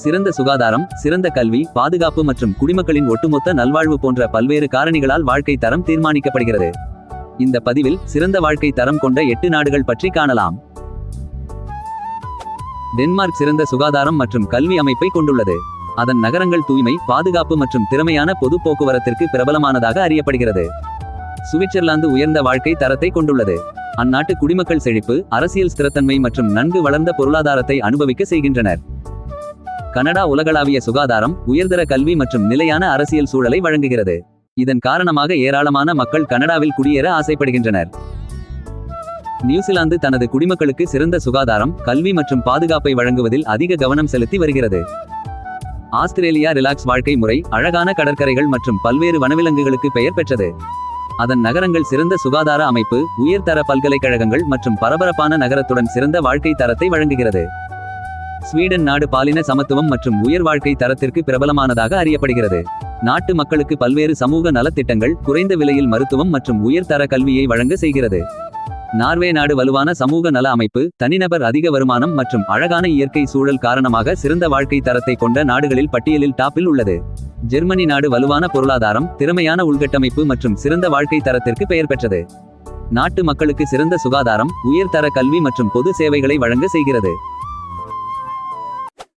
சிறந்த சுகாதாரம் சிறந்த கல்வி பாதுகாப்பு மற்றும் குடிமக்களின் ஒட்டுமொத்த நல்வாழ்வு போன்ற பல்வேறு காரணிகளால் வாழ்க்கை தரம் தீர்மானிக்கப்படுகிறது. இந்த பதிவில் சிறந்த வாழ்க்கை தரம் கொண்ட எட்டு நாடுகள் பற்றி காணலாம். டென்மார்க் சிறந்த சுகாதாரம் மற்றும் கல்வி அமைப்பை கொண்டுள்ளது. அதன் நகரங்கள் தூய்மை பாதுகாப்பு மற்றும் திறமையான பொது போக்குவரத்திற்கு பிரபலமானதாக அறியப்படுகிறது. சுவிட்சர்லாந்து உயர்ந்த வாழ்க்கை தரத்தை கொண்டுள்ளது. அந்நாட்டு குடிமக்கள் செழிப்பு அரசியல் ஸ்திரத்தன்மை மற்றும் நன்கு வளர்ந்த பொருளாதாரத்தை அனுபவிக்க செய்கின்றனர். கனடா உலகளாவிய சுகாதாரம் உயர்தர கல்வி மற்றும் நிலையான அரசியல் சூழலை வழங்குகிறது. இதன் காரணமாக ஏராளமான மக்கள் கனடாவில் குடியேற ஆசைப்படுகின்றனர். நியூசிலாந்து தனது குடிமக்களுக்கு சிறந்த சுகாதாரம் கல்வி மற்றும் பாதுகாப்பை வழங்குவதில் அதிக கவனம் செலுத்தி வருகிறது. ஆஸ்திரேலியா ரிலாக்ஸ் வாழ்க்கை முறை அழகான கடற்கரைகள் மற்றும் பல்வேறு வனவிலங்குகளுக்கு பெயர் பெற்றது. அதன் நகரங்கள் சிறந்த சுகாதார அமைப்பு உயர்தர பல்கலைக்கழகங்கள் மற்றும் பரபரப்பான நகரத்துடன் சிறந்த வாழ்க்கை தரத்தை வழங்குகிறது. ஸ்வீடன் நாடு பாலின சமத்துவம் மற்றும் உயர் வாழ்க்கை தரத்திற்கு பிரபலமானதாக அறியப்படுகிறது. நாட்டு மக்களுக்கு பல்வேறு சமூக நலத்திட்டங்கள் குறைந்த விலையில் மருத்துவம் மற்றும் உயர்தர கல்வியை வழங்க செய்கிறது. நார்வே நாடு வலுவான சமூக நல அமைப்பு தனிநபர் அதிக வருமானம் மற்றும் அழகான இயற்கை சூழல் காரணமாக சிறந்த வாழ்க்கை தரத்தை கொண்ட நாடுகளில் பட்டியலில் டாப்பில் உள்ளது. ஜெர்மனி நாடு வலுவான பொருளாதாரம் திறமையான உள்கட்டமைப்பு மற்றும் சிறந்த வாழ்க்கை தரத்திற்கு பெயர் பெற்றது. நாட்டு மக்களுக்கு சிறந்த சுகாதாரம் உயர்தர கல்வி மற்றும் பொது சேவைகளை வழங்க செய்கிறது.